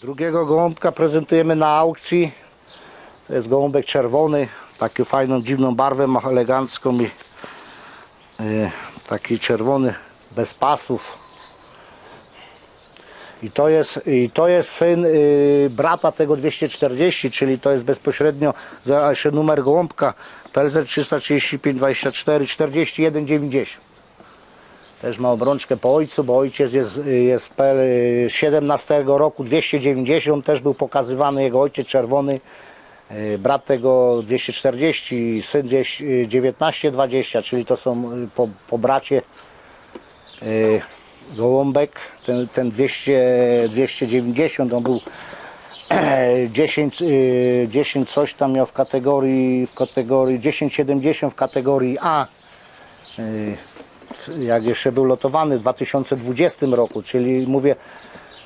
Drugiego gołąbka prezentujemy na aukcji. To jest gołąbek czerwony, taką fajną, dziwną barwę ma elegancką i y, taki czerwony, bez pasów. I to jest, i to jest syn y, brata tego 240, czyli to jest bezpośrednio jeszcze numer gołąbka PLZ 335 24 41 90. Też ma obrączkę po ojcu, bo ojciec jest, jest PL 17 roku 290, też był pokazywany jego ojciec czerwony, y, brat tego 240, syn 1920, czyli to są y, po, po bracie y, gołąbek, ten, ten 200, 290, on był 10, y, 10 coś tam miał w kategorii, w kategorii 1070 w kategorii A. Y, jak jeszcze był lotowany w 2020 roku, czyli mówię,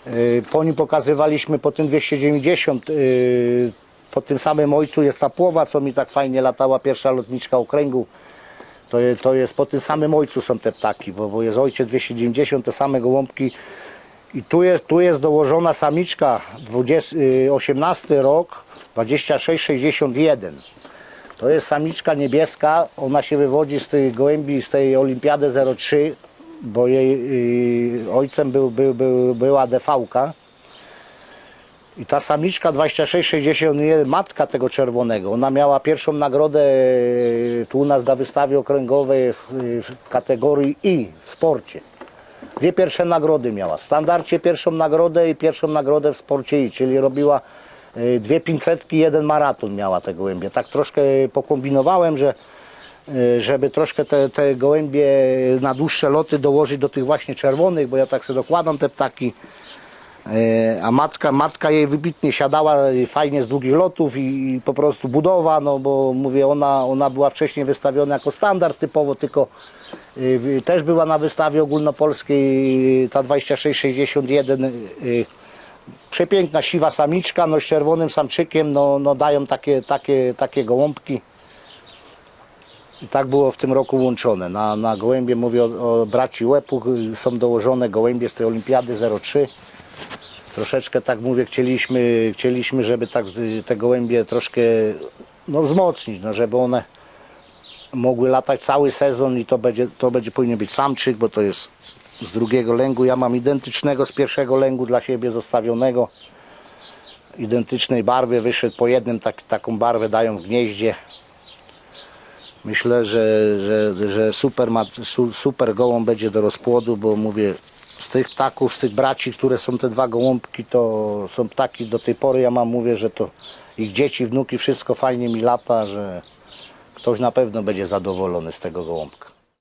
y, po nim pokazywaliśmy po tym 290, y, po tym samym ojcu jest ta płowa, co mi tak fajnie latała, pierwsza lotniczka okręgu. To, to jest po tym samym ojcu są te ptaki, bo, bo jest ojciec 290, te same gołąbki. I tu jest, tu jest dołożona samiczka 20, y, 18 rok 2661. To jest samiczka niebieska, ona się wywodzi z tej gołębi, z tej Olimpiady 03, bo jej y, ojcem był, był, był, była DV-ka. I ta samiczka 2661, matka tego czerwonego, ona miała pierwszą nagrodę y, tu u nas na wystawie okręgowej w, w kategorii I w sporcie. Dwie pierwsze nagrody miała. W standardzie pierwszą nagrodę i pierwszą nagrodę w sporcie I, czyli robiła y, dwie pięćsetki, jeden maraton miała te gołębie. Tak troszkę pokombinowałem, że y, żeby troszkę te, te gołębie na dłuższe loty dołożyć do tych właśnie czerwonych, bo ja tak sobie dokładam te ptaki. E, A matka, matka jej wybitnie siadała e, fajnie z długich lotów i, po prostu budowa, no bo mówię, ona, ona była wcześniej wystawiona jako standard typowo, tylko też była na wystawie ogólnopolskiej ta 2661 y, y, przepiękna siwa samiczka, no z czerwonym samczykiem, no, no dają takie, takie, takie gołąbki. I tak było w tym roku łączone. Na, na gołębie, mówię o, o braci Łepuch, są dołożone gołębie z tej olimpiady 03 troszeczkę tak mówię, chcieliśmy, chcieliśmy żeby tak te gołębie troszkę no, wzmocnić, no, żeby one mogły latać cały sezon i to będzie, to będzie powinien być samczyk, bo to jest z drugiego lęgu. Ja mam identycznego z pierwszego lęgu dla siebie zostawionego. Identycznej barwy wyszedł po jednym, tak, taką barwę dają w gnieździe. Myślę, że, że, że super, ma, su, super gołąb będzie do rozpłodu, bo mówię, z tych ptaków, z tych braci, które są te dwa gołąbki, to są ptaki do tej pory, ja mam mówię, że to ich dzieci, wnuki, wszystko fajnie mi lata, że ktoś na pewno będzie zadowolony z tego gołąbka.